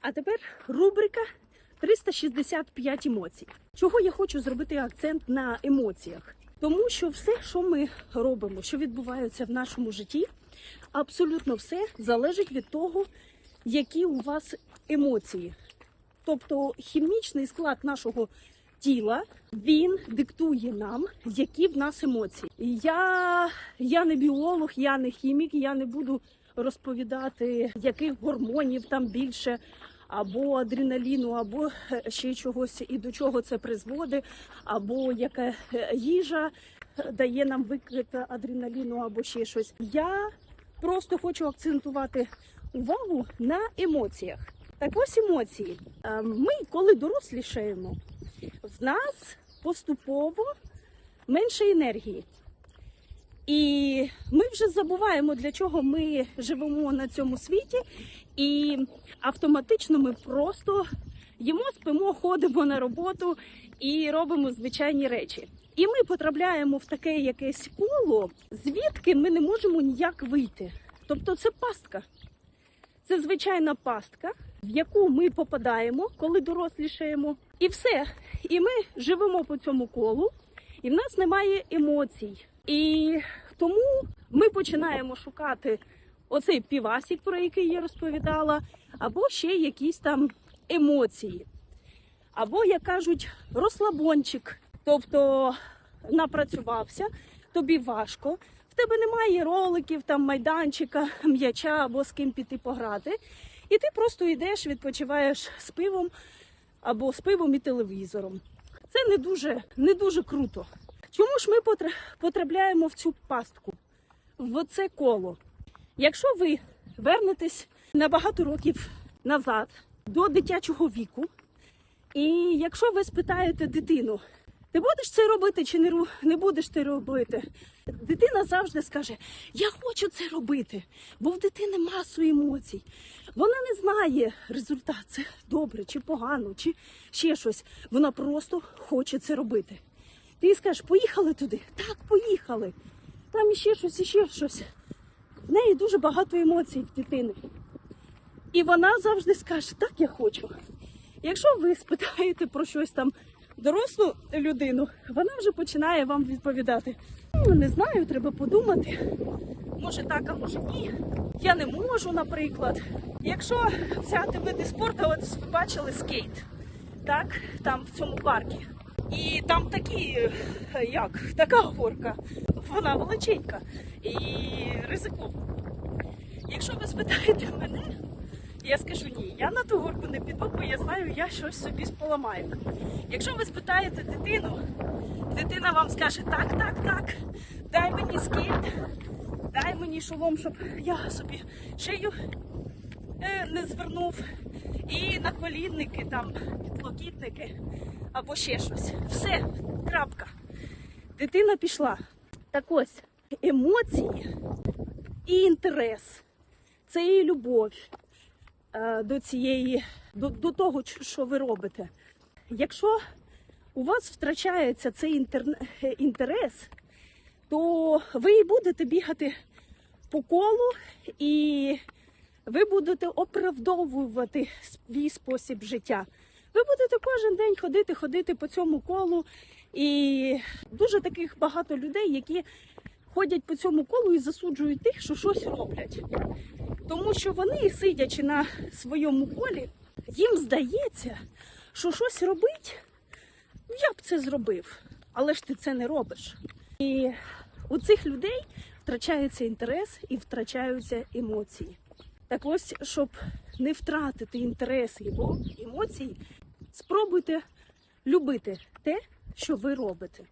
А тепер рубрика 365 емоцій. Чого я хочу зробити акцент на емоціях? Тому що все, що ми робимо, що відбувається в нашому житті, абсолютно все залежить від того, які у вас емоції. Тобто хімічний склад нашого тіла він диктує нам, які в нас емоції. Я, я не біолог, я не хімік, я не буду розповідати, яких гормонів там більше, або адреналіну, або е, ще чогось, і до чого це призводить, або яка е, їжа е, дає нам виклик адреналіну, або ще щось. Я просто хочу акцентувати увагу на емоціях. Так ось емоції. Ми, коли дорослішаємо, в нас поступово менше енергії. І ми вже забуваємо, для чого ми живемо на цьому світі, і автоматично ми просто їмо, спимо, ходимо на роботу і робимо звичайні речі. І ми потрапляємо в таке якесь коло, звідки ми не можемо ніяк вийти. Тобто це пастка. Це звичайна пастка, в яку ми попадаємо, коли дорослішаємо. І все. І ми живемо по цьому колу, і в нас немає емоцій. І тому ми починаємо шукати оцей півасік, про який я розповідала, або ще якісь там емоції. Або, як кажуть, розслабончик. Тобто напрацювався, тобі важко, в тебе немає роликів, там майданчика, м'яча або з ким піти пограти. І ти просто йдеш, відпочиваєш з пивом або з пивом і телевізором. Це не дуже, не дуже круто. Чому ж ми потра- потрапляємо в цю пастку, в це коло? Якщо ви вернетесь на багато років назад до дитячого віку, і якщо ви спитаєте дитину, ти будеш це робити чи не, не будеш це робити? Дитина завжди скаже: Я хочу це робити, бо в дитини масу емоцій. Вона не знає результат, це добре чи погано, чи ще щось. Вона просто хоче це робити. Ти скажеш, поїхали туди? Так, поїхали. Там іще щось, іще щось. В неї дуже багато емоцій в дитини. І вона завжди скаже, так я хочу. Якщо ви спитаєте про щось там дорослу людину, вона вже починає вам відповідати. Ну, не знаю, треба подумати. Може так, а може ні. Я не можу, наприклад. Якщо взяти види спорту, от ви бачили скейт, так, там в цьому парку. І там такі, е, як, така горка, вона величенька і ризикована. Якщо ви спитаєте мене, я скажу ні, я на ту горку не піду, бо я знаю, я щось собі поламаю. Якщо ви спитаєте дитину, дитина вам скаже так, так, так, дай мені скейт, дай мені шолом, щоб я собі шию е, не звернув. І наколінники, там, підлокітники або ще щось. Все, крапка. Дитина пішла. Так ось, емоції і інтерес це і любов до цієї, до, до того, що ви робите. Якщо у вас втрачається цей е, інтерес, то ви і будете бігати по колу і ви будете оправдовувати свій спосіб життя. Ви будете кожен день ходити, ходити по цьому колу. І дуже таких багато людей, які ходять по цьому колу і засуджують тих, що щось роблять. Тому що вони, сидячи на своєму колі, їм здається, що щось робить, ну я б це зробив, але ж ти це не робиш. І у цих людей втрачається інтерес і втрачаються емоції. Так ось, щоб не втратити інтерес його емоцій, спробуйте любити те, що ви робите.